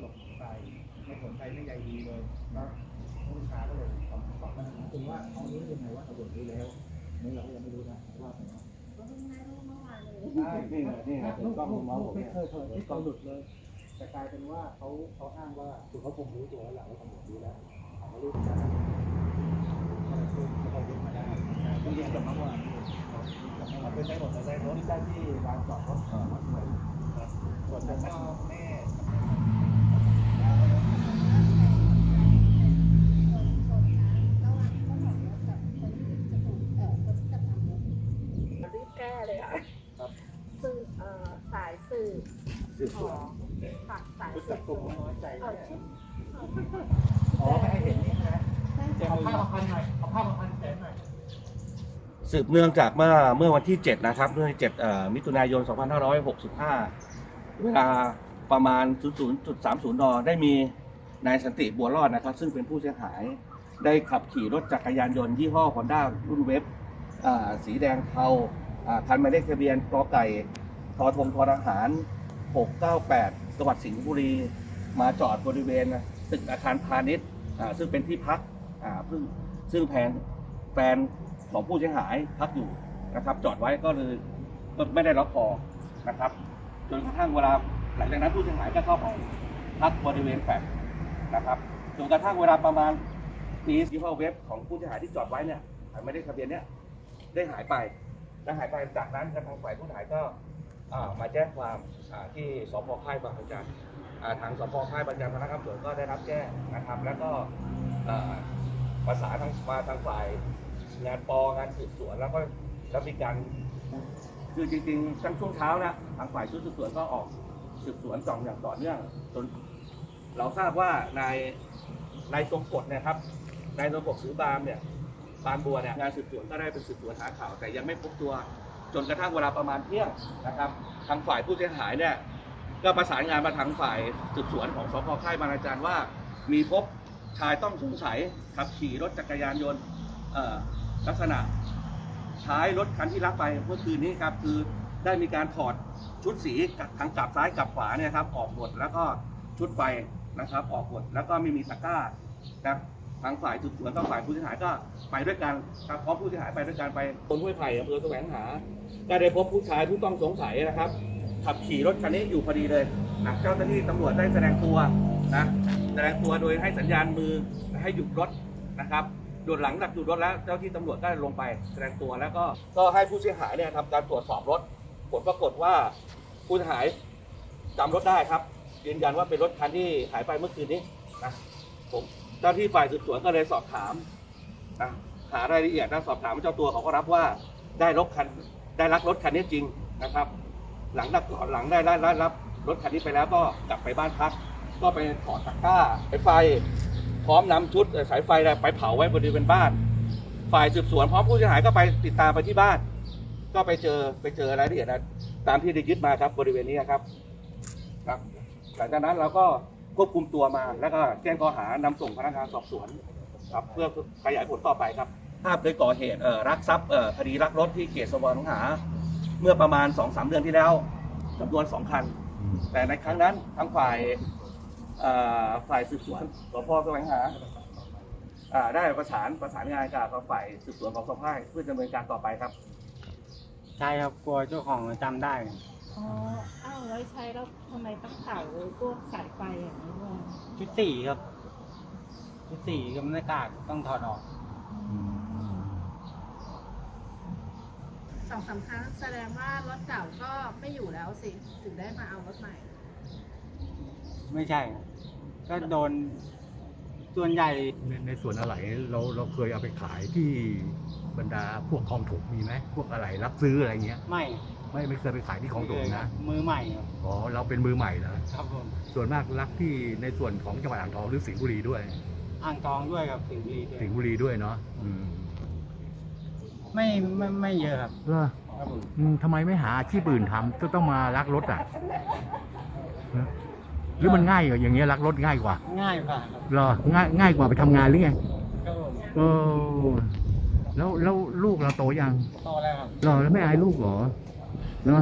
หลบไปไม่สนใจไม่ใยดีเลยก็ผู้บัญชาก็เลยสอบสอบปัญหาถึงว่าเอานี้ยังไงว่าตำรวจรู้แล้วนี่เราก็ยังไม่รู้นะว่าเป็นไงก็เพิ่งได้รูปเมื่อวานเลยใช่นี่ไงนี่ไงถูกต้องของน้องผมไม่เคยเผยที่เขาหลุดเลยแต่กลายเป็นว่าเขาเขาอ้างว่าคือเขาคงรู้ตัวแล้วแหละว่าตำรวจรู้แล้วเขาไม่รู้จะก็เลยช่วยเขายึดมาได้ที่เรียนจบมาเมื่อวานเราเป็นได้หมดเราได้รถได้ที่ลานจอดรถของวัดสวยส่วนพ่อแม่ เลยค่ะครับสื่อเอ่อสายสื่อสืบสขวอนงค่ะสายรู้สืจักบกลุ่มน้อยใจเออเนี่ยอ๋อไม่ให้เห็นนี่นะเอาผ้ามาพันหน่อยเอาผ้ามาพันแขนหน่อยสืบเนื่องจากเมื่อเมื่อวันที่ 7 นะครับเมื่อ7เอ่อมิถุนายน 2565 เวลาประมาณ 00.30 น ได้มีนายสันติบัวรอดนะครับ ซึ่งเป็นผู้เสียหายได้ขับขี่รถจักรยานยนต์ยี่ห้อ Honda รุ่นเว็บอ่าสีแดงเทาอ่า คันหมายเลขทะเบียนกไก่ทอทงทอทหาร 698จังหวัดสิงห์บุรี มาจอดบริเวณตึกอาคารพาณิชย์ซึ่งเป็นที่พักซึ่งซึ่งแผนแฟนของผู้เสียหายพักอยู่นะครับ จอดไว้ก็เลยก็ไม่ได้ล็อกคอนะครับ จนกระทั่งเวลาหลังจากนั้นผู้เสียหายก็เข้าไปพักบริเวณแฟลตนะครับจนกระทั่งเวลาประมาณปียี่ห้อเว็บของผู้เสียหายที่จอดไว้เนี่ยไม่ได้ทะเบียนเนี่ยได้หายไป ได้หายไปจากนั้นทางฝ่ายผู้หายก็มาแจ้งความที่สพค่ายบางระจันทางสพค่ายบางระจันพนักงานสวนก็ได้รับแจ้งนะครับ แล้วก็อ่าประสานทางมาทางฝ่ายงานปองานสืบสวนแล้วก็แล้วมีการคือจริงๆทั้งช่วงเช้านะทางฝ่ายชุดสืบสวนก็ออกสืบสวนสองอย่างต่อเนื่องจนเราทราบว่านายนายทรงกฎเนะครับนายทรงกฎสือบามเนี่ย บามบัวเนี่ยงานสืบสวนก็ได้เป็นสืบสวนหาข่าวแต่ยังไม่พบตัวจนกระทั่งเวลาประมาณเที่ยงนะครับ ทางฝ่ายผู้เสียหายเนี่ยก็ประสานงานมาทางฝ่ายสืบสวนของสพค่ายบางระจันว่า มีพบชายต้องสงสัยขับขี่รถจักรยานยนต์ลักษณะใช้รถคันที่รับไปเมื่อคืนนี้ครับคือได้มีการถอดชุดสีกับทางกลับซ้ายกลับขวาเนี่ยครับออกหมดแล้วก็ชุดไฟนะครับ ออกหมดแล้วก็ไม่มีตะกร้านะครับ ทางฝ่ายสืบสวนกับฝ่ายผู้เสียหายก็ไปด้วยกันครับพร้อมผู้เสียหายไปด้วยกันไปบนห้วยไผ่อำเภอแสวงหาก็ได้พบผู้ชายผู้ต้องสงสัยนะครับ ขับขี่รถคันนี้อยู่พอดีเลยนะเจ้าหน้าที่ตำรวจได้แสดงตัวนะแสดงตัวโดยให้สัญญาณมือให้หยุดรถนะครับหยุดหลังจากหยุดรถแล้วเจ้าที่ตำรวจก็ลงไปแสดงตัวแล้วก็ก็ให้ผู้เสียหายเนี่ยทำการตรวจสอบรถผลปรากฏว่าผู้เสียหายจำรถได้ครับยืนยันว่าเป็นรถคันที่หายไปเมื่อคืนนี้นะผม เจ้าที่ฝ่ายสืบสวนก็เลยสอบถามนะหารายละเอียดนะสอบถามเจ้าตัวเขาก็รับว่าได้รถคันได้รักรถคันนี้จริงนะครับ หลังจากหลังได้ได้ได้รับรถคันนี้ไปแล้วก็กลับไปบ้านพัก ก็ไปถอดตะกร้าสายไฟ พร้อมนำชุดสายไฟไปเผาไว้บริเวณบ้าน ฝ่ายสืบสวนพร้อมผู้เสียหายก็ไปติดตามไปที่บ้าน ก็ไปเจอไปเจอรายละเอียดนะตามที่ได้ยึดมาครับบริเวณนี้ครับ ครับ หลังจากนั้นเราก็ ควบคุมตัวมา แล้วก็แจ้งข้อหานำส่งพนักงานสอบสวนครับเพื่อขยายผลต่อไปครับ ภาพเคยก่อเหตุเอ่อรักทรัพย์เอ่อคดีรักรถที่เขตสวรรค์หา เมื่อประมาณ2อสเดือนที่แล้วจำนวนสองคัน แต่ในครั้งนั้นทางฝ่ายเอ่อฝ่ายสืบสวนสพแสวงหาอ่าได้ประสานประสานงานกับฝ่ายสืบสวนของสพายเพื่อดำเนินการต่อไปครับ ใช่ครับกลัวเจ้าของจำได้ อ๋ออ้าวแล้วใช้แล้วทำไมต้องเผาพวกสายไฟอย่างนี้ด้วย ชุดสีครับ ชุดสีกับหน้ากากต้องถอดออก สองสามครั้งแสดงว่ารถเก่าก็ไม่อยู่แล้วสิ ถึงได้มาเอารถใหม่ ไม่ใช่ครับก็โดนส่วนใหญ่ ในในส่วนอะไรเราเราเคยเอาไปขายที่บรรดาพวกคลองถมมีไหมพวกอะไรรับซื้ออะไรเงี้ย ไม่ ไม่ไม่เคยไปขายที่คลองถมนะมือใหม่ครับอ๋อเราเป็นมือใหม่แล้วครับผมส่วนมากรักที่ในส่วนของจังหวัดอ่างทองหรือสิงห์บุรีด้วย อ่างทองด้วยครับสิงห์บุรีด้วยสิงห์บุรีด้วยเนาะอืมไม่ไม่ไม่เยอะครับเหรอครับผมอืมทำไมไม่หาอาชีพอื่นทำก็ต้องมารักรถอะฮะหรือมันง่ายกว่าอย่างเงี้ยรักรถง่ายกว่าง่ายกว่าครับเหรอง่ายง่ายกว่าไปทำงานหรือไงครับผมเออแล้วแล้วลูกเราโตยังโตแล้วครับเหรอแล้วไม่อายลูกเหรอ เนา